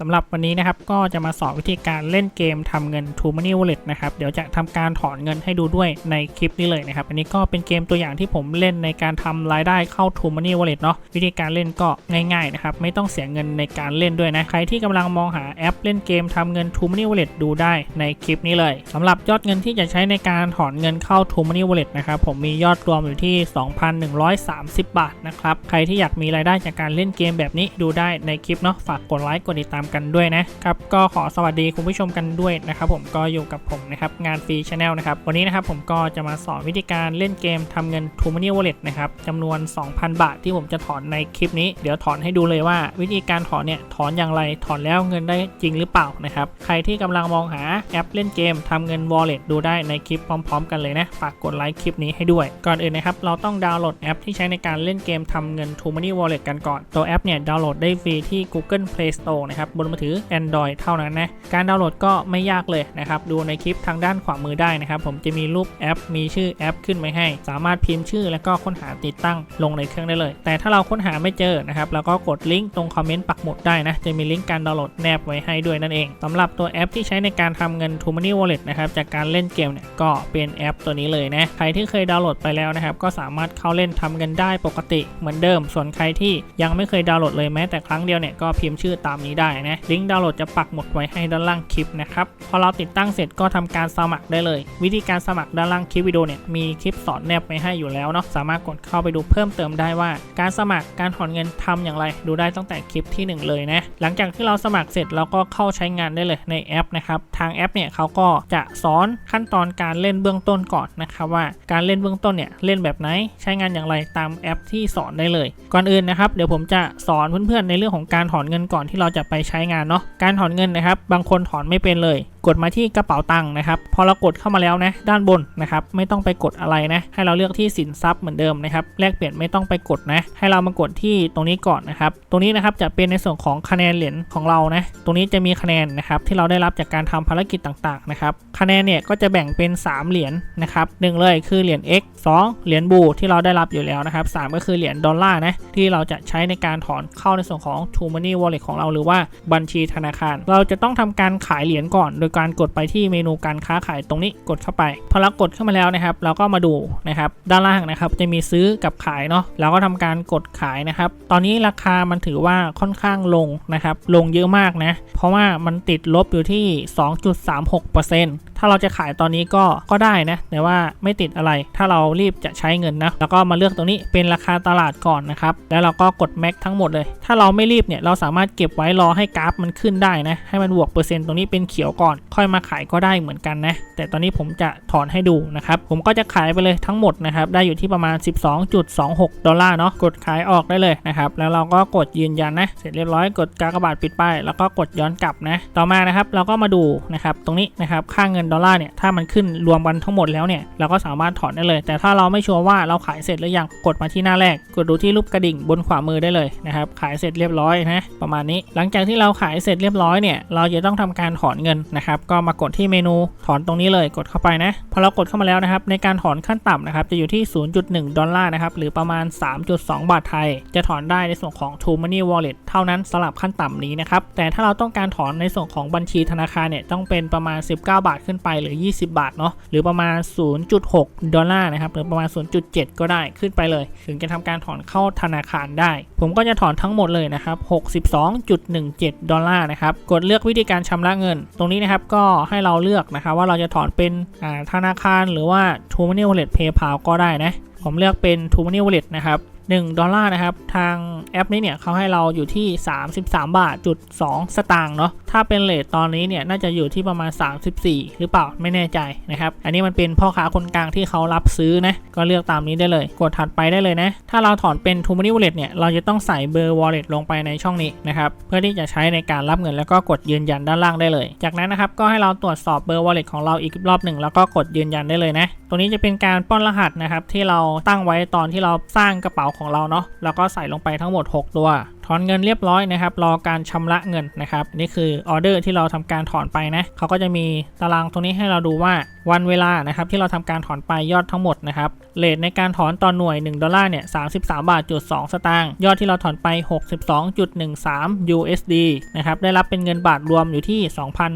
สำหรับวันนี้นะครับก็จะมาสอนวิธีการเล่นเกมทำเงิน True Money Wallet นะครับเดี๋ยวจะทำการถอนเงินให้ดูด้วยในคลิปนี้เลยนะครับอันนี้ก็เป็นเกมตัวอย่างที่ผมเล่นในการทำรายได้เข้า True Money Wallet เนาะวิธีการเล่นก็ง่ายๆนะครับไม่ต้องเสียเงินในการเล่นด้วยนะใครที่กำลังมองหาแอปเล่นเกมทำเงิน True Money Wallet ดูได้ในคลิปนี้เลยสำหรับยอดเงินที่จะใช้ในการถอนเงินเข้า True Money Wallet นะครับผมมียอดรวมอยู่ที่ 2,130 บาทนะครับใครที่อยากมีรายได้จากการเล่นเกมแบบนี้ดูได้ในคลิปเนาะฝากกดไลค์กดติดตามกันด้วยนะครับก็ขอสวัสดีคุณผู้ชมกันด้วยนะครับผมก็อยู่กับผมนะครับงานฟรีชาแนลนะครับวันนี้นะครับผมก็จะมาสอนวิธีการเล่นเกมทำเงิน t o m o n e y Wallet นะครับจำนวน 2,000 บาทที่ผมจะถอนในคลิปนี้ เดี๋ยวถอนให้ดูเลยว่า วิธีการถอนเนี่ยถอนอย่างไรถอนแล้วเงินได้จริงหรือเปล่านะครับใครที่กำลังมองหาแอปเล่นเกมทำเงิน Wallet ดูได้ในคลิปพร้อม ๆ กันเลยนะฝากกดไลค์คลิปนี้ให้ด้วย ก่อนอื่นนะครับเราต้องดาวน์โหลดแอปที่ใช้ในการเล่นเกมทำเงิน t o m o n e y Wallet กันก่อนตัวแอปเนี่ยดาวน์โหลดได้ฟรีที่ Google Play Store นะครับบนมือถือ Android เท่านั้นนะการดาวน์โหลดก็ไม่ยากเลยนะครับดูในคลิปทางด้านขวามือได้นะครับผมจะมีรูปแอป มีชื่อแอปขึ้นไว้ให้ สามารถพิมพ์ชื่อ แล้วก็ค้นหาติดตั้งลงในเครื่องได้เลย แต่ถ้าเราค้นหาไม่เจอนะครับเราก็กดลิงก์ตรงคอมเมนต์ปักหมุดได้นะจะมีลิงก์การดาวน์โหลดแนบไว้ให้ด้วยนั่นเองสำหรับตัวแอปที่ใช้ในการทำเงิน t o m o n e y Wallet นะครับจากการเล่นเกมเนี่ยก็เป็นแอปตัวนี้เลยนะใครที่เคยดาวน์โหลดไปแล้วนะครับก็สามารถเข้าเล่นทำเงินได้ปกติเหมือนเดิม ส่วนใครที่ยังไม่เคยดาวน์โหลดเลยแม้แต่ครั้งเดียวเนี่ยก็พิมพ์ชื่อตามนี้ได้นะ ลิงก์ดาวน์โหลดจะปักหมุดไว้ให้ด้านล่างคลิปนะครับ พอเราติดตั้งเสร็จก็ทำการสมัครได้เลย วิธีการสมัครด้านล่างคลิปวิดีโอเนี่ยมีคลิปสอนแนบไว้ให้อยู่แล้วเนาะ สามารถกดเข้าไปดูเพิ่มเติมได้ว่า การสมัคร การถอนเงินทำอย่างไร ดูได้ตั้งแต่คลิปที่ 1 เลยนะ หลังจากที่เราสมัครเสร็จเราก็เข้าใช้งานได้เลยในแอปนะครับ ทางแอปเนี่ยเขาก็จะสอนขั้นตอนการเล่นเบื้องต้นก่อนนะครับว่าการเล่นเบื้องต้นเนี่ยเล่นแบบไหน ใช้งานอย่างไรตามแอปที่สอนได้เลย ก่อนอื่นนะครับ เดี๋ยวผมจะสอนเพื่อนๆในเรื่องของการถอนเงินก่อนที่เราจะไปใช้ใช้งานเนาะการถอนเงินนะครับ บางคนถอนไม่เป็นเลย กดมาที่กระเป๋าตังค์นะครับ พอเรากดเข้ามาแล้วนะด้านบนนะครับ ไม่ต้องไปกดอะไรนะ ให้เราเลือกที่สินทรัพย์เหมือนเดิมนะครับแลกเปลี่ยนไม่ต้องไปกดนะ ให้เรามากดที่ตรงนี้ก่อนนะครับ ตรงนี้นะครับจะเป็นในส่วนของคะแนนเหรียญของเรานะ ตรงนี้จะมีคะแนนนะครับที่เราได้รับจากการทำภารกิจต่างๆนะครับ คะแนนเนี่ยก็จะแบ่งเป็น 3 เหรียญนะครับหนึ่งเลยคือเหรียญ X 2 เหรียญบูที่เราได้รับอยู่แล้วนะครับสามก็คือเหรียญดอลลาร์นะที่เราจะใช้ในการถอนเข้าในส่วนของ True Money Wallet ของเราหรือว่าบัญชีธนาคาร เราจะต้องทำการขายเหรียญก่อนโดยการกดไปที่เมนูการค้าขายตรงนี้กดเข้าไป พอเรากดเข้ามาแล้วนะครับ เราก็มาดูนะครับด้านล่างนะครับจะมีซื้อกับขายเนาะเราก็ทำการกดขายนะครับ ตอนนี้ราคามันถือว่าค่อนข้างลงนะครับ ลงเยอะมากนะ เพราะว่ามันติดลบอยู่ที่ 2.36%ถ้าเราจะขายตอนนี้ก็ก็ได้นะ แต่ว่าไม่ติดอะไร ถ้าเรารีบจะใช้เงินนะ แล้วก็มาเลือกตรงนี้เป็นราคาตลาดก่อนนะครับ แล้วเราก็กดแม็กทั้งหมดเลย ถ้าเราไม่รีบเนี่ย เราสามารถเก็บไว้รอให้กราฟมันขึ้นได้นะ ให้มันบวกเปอร์เซ็นต์ตรงนี้เป็นเขียวก่อน ค่อยมาขายก็ได้เหมือนกันนะ แต่ตอนนี้ผมจะถอนให้ดูนะครับ ผมก็จะขายไปเลยทั้งหมดนะครับ ได้อยู่ที่ประมาณ 12.26 ดอลลาร์เนาะ กดขายออกได้เลยนะครับ แล้วเราก็กดยืนยันนะ เสร็จเรียบร้อย กดกากบาทปิดป้ายแล้วก็กดย้อนกลับนะ ต่อมานะครับ เราก็มาดูนะครับ ตรงนี้นะครับ ค่าเงินดอลลาร์เนี่ย ถ้ามันขึ้นรวมกันทั้งหมดแล้วเนี่ย เราก็สามารถถอนได้เลย แต่ถ้าเราไม่ชัวร์ว่าเราขายเสร็จหรือยัง กดมาที่หน้าแรก กดดูที่รูปกระดิ่งบนขวามือได้เลยนะครับ ขายเสร็จเรียบร้อยนะ ประมาณนี้ หลังจากที่เราขายเสร็จเรียบร้อยเนี่ย เราจะต้องทำการถอนเงินนะครับก็มากดที่เมนูถอนตรงนี้เลยกดเข้าไปนะ พอเรากดเข้ามาแล้วนะครับ ในการถอนขั้นต่ำนะครับจะอยู่ที่ 0.1 ดอลลาร์นะครับหรือประมาณ 3.2 บาทไทย จะถอนได้ในส่วนของ True Money Wallet เท่านั้นสำหรับขั้นต่ำนี้นะครับแต่ถ้าเราต้องการถอนในส่วนของบัญชีธนาคารเนี่ยต้องเป็นประมาณ 19 บาทขึ้นไปหรือ 20 บาทเนาะหรือประมาณ 0.6 ดอลลาร์นะครับหรือประมาณ 0.7 ก็ได้ขึ้นไปเลย ถึงจะทำการถอนเข้าธนาคารได้ ผมก็จะถอนทั้งหมดเลยนะครับ 62.17 ดอลลาร์นะครับกดเลือกวิธีการชำระเงิน ตรงนี้นะครับก็ให้เราเลือกนะครับว่าเราจะถอนเป็นธนาคารหรือว่า True Money Wallet PayPal ก็ได้นะ ผมเลือกเป็น True Money Wallet นะครับ 1 ดอลลาร์นะครับ ทางแอปนี้เนี่ยเขาให้เราอยู่ที่ 33 บาทจุด2สตางค์เนาะถ้าเป็นเลทตอนนี้เนี่ยน่าจะอยู่ที่ประมาณ 34 หรือเปล่าไม่แน่ใจนะครับ อันนี้มันเป็นพ่อค้าคนกลางที่เขารับซื้อนะก็เลือกตามนี้ได้เลย กดถัดไปได้เลยนะ ถ้าเราถอนเป็น t o m o n e y Wallet เนี่ยเราจะต้องใส่เบอร์ Wallet ลงไปในช่องนี้นะครับเพื่อที่จะใช้ในการรับเงินแล้วก็กดยืนยันด้านล่างได้เลย จากนั้นนะครับก็ให้เราตรวจสอบเบอร์ Wallet ของเราอีกรอบหนึ่งแล้วก็กดยืนยันได้เลยนะตรงนี้จะเป็นการป้อนรหัสนะครับที่เราตั้งไว้ตอนที่เราสร้างกระเป๋าของเราเนาะแล้วก็ใส่ลงไปทั้งหมด 6 ตัว ถอนเงินเรียบร้อยนะครับ รอการชำระเงินนะครับนี่คือออเดอร์ที่เราทำการถอนไปนะเขาก็จะมีตารางตรงนี้ให้เราดูว่าวันเวลานะครับที่เราทำการถอนไปยอดทั้งหมดนะครับเลทในการถอนต่อหน่วย1ดอลลาร์เนี่ย33บาทจุด2สตางค์ยอดที่เราถอนไป 62.13 USD นะครับได้รับเป็นเงินบาทรวมอยู่ที่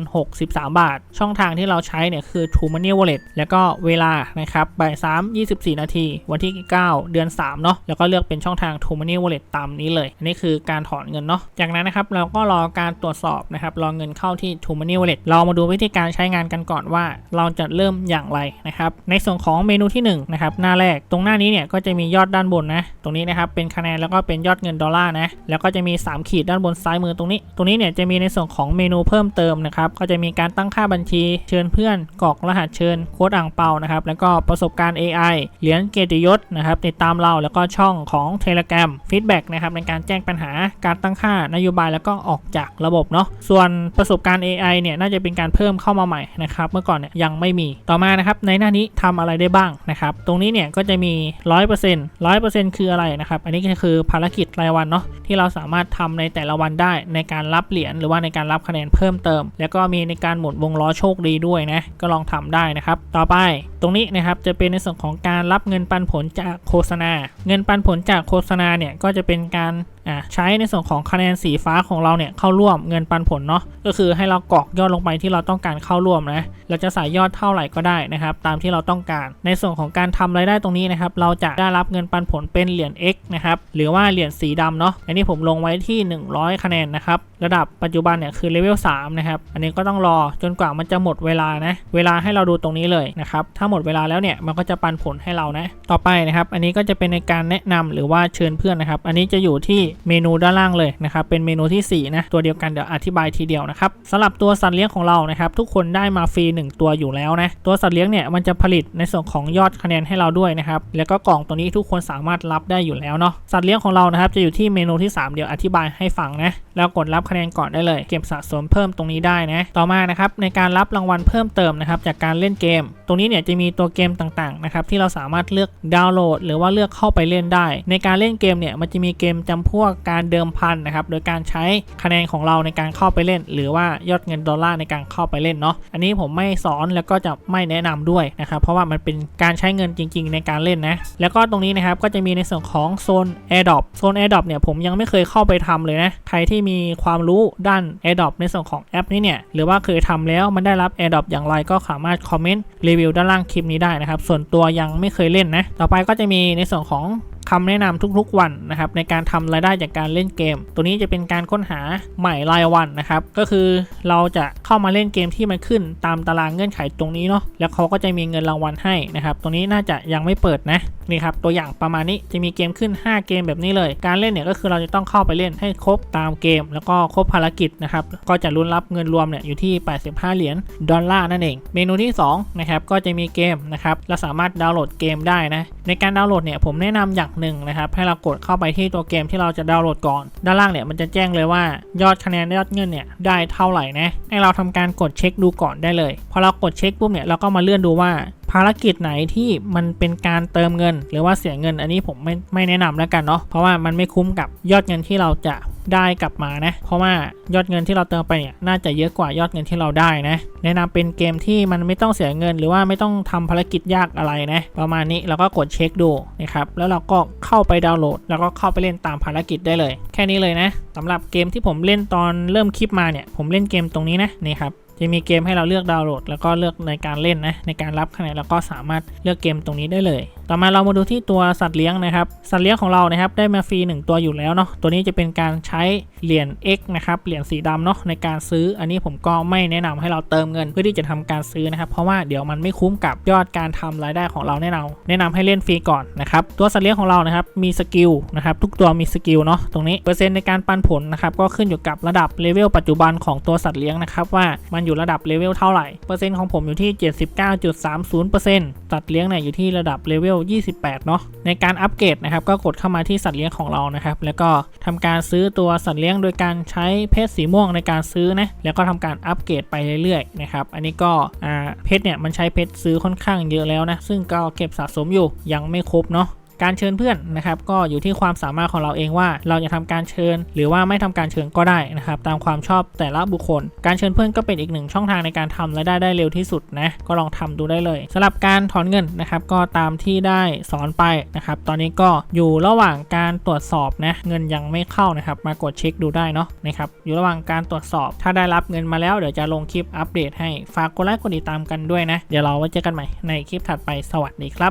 2,063 บาท ช่องทางที่เราใช้เนี่ยคือ True Money Wallet แล้วก็เวลานะครับบ่าย3 24 นาที วันที่ 9 เดือน 3 เนาะแล้วก็เลือกเป็นช่องทาง True Money Wallet ตามนี้เลยอันนี้คือการถอนเงินเนาะ จากนั้นนะครับเราก็รอการตรวจสอบนะครับรอเงินเข้าที่ True Money Wallet เรามาดูวิธีการใช้งานกันก่อนว่า เราจะเริ่มอย่างไรนะครับ ในส่วนของเมนูที่1นะครับหน้าแรกตรงหน้านี้เนี่ยก็จะมียอดด้านบนนะตรงนี้นะครับเป็นคะแนนแล้วก็เป็นยอดเงินดอลลาร์นะแล้วก็จะมี 3 ขีดด้านบนซ้ายมือตรงนี้ ตรงนี้เนี่ยจะมีในส่วนของเมนูเพิ่มเติมนะครับก็จะมีการตั้งค่าบัญชีเชิญเพื่อนกรอกรหัสเชิญโค้ดอ่างเปานะครับแล้วก็ประสบการณ์ AI เหรียญเกียรติยศนะครับติดตามเราแล้วก็ช่องของ Telegram Feedback นะครับในการแจ้งปัญหาการตั้งค่านโยบายแล้วก็ออกจากระบบเนาะส่วนประสบการณ์ AI เนี่ยน่าจะเป็นการเพิ่มเข้ามาใหม่นะครับเมื่อก่อนเนี่ยยังไม่มีต่อมานะครับในหน้านี้ทำอะไรได้บ้างนะครับตรงนี้เนี่ยก็จะมี 100% 100%คืออะไรนะครับอันนี้ก็คือภารกิจรายวันเนาะที่เราสามารถทำในแต่ละวันได้ในการรับเหรียญหรือว่าในการรับคะแนนเพิ่มเติม แล้วก็มีในการหมุนวงล้อโชคดีด้วยนะก็ลองทำได้นะครับต่อไปตรงนี้นะครับจะเป็นในส่วนของการรับเงินปันผลจากโฆษณา เงินปันผลจากโฆษณาเนี่ยก็จะเป็นการ อ่าใช้ในส่วนของคะแนนสีฟ้าของเราเนี่ยเข้าร่วมเงินปันผลเนาะก็คือให้เรากรอกยอดลงไปที่เราต้องการเข้าร่วมนะเราจะใส่ยอดเท่าไหร่ก็ได้นะครับตามที่เราต้องการ ในส่วนของการทำรายได้ตรงนี้นะครับเราจะได้รับเงินปันผลเป็นเหรียญ X นะครับหรือว่าเหรียญสีดำเนาะอันนี้ผมลงไว้ที่ 100 คะแนนนะครับระดับปัจจุบันเนี่ยคือเลเวล3นะครับอันนี้ก็ต้องรอจนกว่ามันจะหมดเวลานะเวลาให้เราดูตรงนี้เลยนะครับถ้าหมดเวลาแล้วเนี่ยมันก็จะปันผลให้เรานะต่อไปนะครับอันนี้ก็จะเป็นในการแนะนำหรือว่าเชิญเพื่อนนะครับ อันนี้จะอยู่ที่เมนูด้านล่างเลยนะครับเป็นเมนูที่ 4 นะ ตัวเดียวกันเดี๋ยวอธิบายทีเดียวนะครับสำหรับตัวสัตว์เลี้ยงของเรานะครับทุกคนได้มาฟรี 1 ตัวอยู่แล้วนะตัวสัตว์เลี้ยงเนี่ยมันจะผลิตในส่วนของยอดคะแนนให้เราด้วยนะครับแล้วก็กล่องตัวนี้ทุกคนสามารถรับได้อยู่แล้วเนาะสัตว์เลี้ยงของเรานะครับจะอยู่ที่เมนูที่ 3 เดี๋ยวอธิบายให้ฟังนะแล้วกดรับคะแนนก่อนได้เลย เก็บสะสมเพิ่มตรงนี้ได้นะต่อมานะครับในการรับรางวัลเพิ่มเติมนะครับจากการเล่นเกม ตรงนี้เนี่ยจะมีตัวเกมต่างๆนะครับที่เราสามารถเลือกดาวน์โหลด หรือว่าเลือกเข้าไปเล่นได้ ในการเล่นเกมเนี่ยมันจะมีเกมจำพวกการเดิมพันนะครับ โดยการใช้คะแนนของเราในการเข้าไปเล่น หรือว่ายอดเงินดอลลาร์ในการเข้าไปเล่นเนาะ อันนี้ผมไม่สอนแล้วก็จะไม่แนะนำด้วยนะครับ เพราะว่ามันเป็นการใช้เงินจริง ๆ ในการเล่นนะ แล้วก็ตรงนี้นะครับก็จะมีในส่วนของโซน AirDrop โซน AirDrop เนี่ยผมยังไม่เคยเข้าไปทำเลยนะ ใครที่มีความรู้ด้าน AirDrop ในส่วนของแอปนี้เนี่ย หรือว่าเคยทำแล้วมันได้รับ AirDrop อย่างไรก็สามารถคอมเมนต์รีวิวด้านล่างคลิปนี้ได้นะครับ ส่วนตัวยังไม่เคยเล่นนะ ต่อไปก็จะมีในส่วนของ คำแนะนำทุกๆวันนะครับในการทำรายได้จากการเล่นเกม ตัวนี้จะเป็นการค้นหาใหม่รายวันนะครับก็คือเราจะ เข้ามาเล่นเกมที่มันขึ้นตามตารางเงื่อนไขตรงนี้เนาะแล้วเขาก็จะมีเงินรางวัลให้นะครับตรงนี้น่าจะยังไม่เปิดนะนี่ครับตัวอย่างประมาณนี้จะมีเกมขึ้น 5 เกมแบบนี้เลย การเล่นเนี่ยก็คือเราจะต้องเข้าไปเล่นให้ครบตามเกม แล้วก็ครบภารกิจนะครับก็จะลุ้นรับเงินรวมเนี่ยอยู่ที่ 85 เหรียญดอลลาร์นั่นเอง เมนูที่2นะครับก็จะมีเกมนะครับเราสามารถดาวน์โหลดเกมได้นะในการดาวน์โหลดเนี่ยผมแนะนำอย่างหนึ่งนะครับให้เรากดเข้าไปที่ตัวเกมที่เราจะดาวน์โหลดก่อน ด้านล่างเนี่ยมันจะแจ้งเลยว่า ยอดคะแนนยอดเงินเนี่ยได้เท่าไหร่นะให้เราทำการกดเช็คดูก่อนได้เลย พอเรากดเช็คปุ๊บเนี่ยเราก็มาเลื่อนดูว่า ภารกิจไหนที่มันเป็นการเติมเงิน หรือว่าเสียเงินอันนี้ผมไม่ไม่แนะนำแล้วกันเนาะเพราะว่ามันไม่คุ้มกับยอดเงินที่เราจะได้กลับมานะ เพราะว่ายอดเงินที่เราเติมไปเนี่ยน่าจะเยอะกว่ายอดเงินที่เราได้นะ แนะนำเป็นเกมที่มันไม่ต้องเสียเงิน หรือว่าไม่ต้องทำภารกิจยากอะไรนะ ประมาณนี้เราก็กดเช็คดูนะครับ แล้วเราก็เข้าไปดาวน์โหลด แล้วก็เข้าไปเล่นตามภารกิจได้เลย แค่นี้เลยนะสำหรับเกมที่ผมเล่นตอนเริ่มคลิปมาเนี่ย ผมเล่นเกมตรงนี้นะนี่ครับ จะมีเกมให้เราเลือกดาวน์โหลด แล้วก็เลือกในการเล่นนะในการรับคะแนนแล้วก็สามารถเลือกเกมตรงนี้ได้เลย ต่อมาเรามาดูที่ตัวสัตว์เลี้ยงนะครับ สัตว์เลี้ยงของเรานะครับได้มาฟรี1ตัวอยู่แล้วเนาะ ตัวนี้จะเป็นการใช้เหรียญ X นะครับเหรียญสีดำเนาะในการซื้อ อันนี้ผมก็ไม่แนะนำให้เราเติมเงินเพื่อที่จะทำการซื้อนะครับเพราะว่าเดี๋ยวมันไม่คุ้มกับยอดการทำรายได้ของเราแนะนำแนะนำให้เล่นฟรีก่อนนะครับตัวสัตว์เลี้ยงของเรานะครับมีสกิลนะครับทุกตัวมีสกิลเนาะตรงนี้เปอร์เซ็นต์ในการปันผลนะครับก็ขึ้นอยู่กับระดับเลเวลปัจจุบันของตัวสัตว์เลี้ยงนะครับว่ามันอยู่ระดับเลเวลเท่าไหร่เปอร์เซ็นต์ของผมอยู่ที่ 79.30%สัตว์เลี้ยงเนี่ยอยู่ที่ระดับเลเวล28 เนาะในการอัปเกรดนะครับก็กดเข้ามาที่สัตว์เลี้ยงของเรานะครับ แล้วก็ทำการซื้อตัวสัตว์เลี้ยงโดยการใช้เพชรสีม่วงในการซื้อนะแล้วก็ทำการอัปเกรดไปเรื่อยๆนะครับอันนี้ก็อ่าเพชรเนี่ยมันใช้เพชรซื้อค่อนข้างเยอะแล้วนะซึ่งก็เก็บสะสมอยู่ยังไม่ครบเนาะ การเชิญเพื่อนนะครับ ก็อยู่ที่ความสามารถของเราเองว่า เราจะทำการเชิญ หรือว่าไม่ทำการเชิญก็ได้นะครับ ตามความชอบแต่ละบุคคล การเชิญเพื่อนก็เป็นอีกหนึ่งช่องทางในการทำรายได้ได้เร็วที่สุดนะก็ลองทำดูได้เลยสำหรับการถอนเงินนะครับ ก็ตามที่ได้สอนไปนะครับ ตอนนี้ก็อยู่ระหว่างการตรวจสอบนะเงินยังไม่เข้านะครับ มากดเช็คดูได้เนาะนะครับอยู่ระหว่างการตรวจสอบ ถ้าได้รับเงินมาแล้วเดี๋ยวจะลงคลิปอัปเดตให้ฝากกดไลค์กดติดตามกันด้วยนะ เดี๋ยวเราไว้เจอกันใหม่ในคลิปถัดไปสวัสดีครับ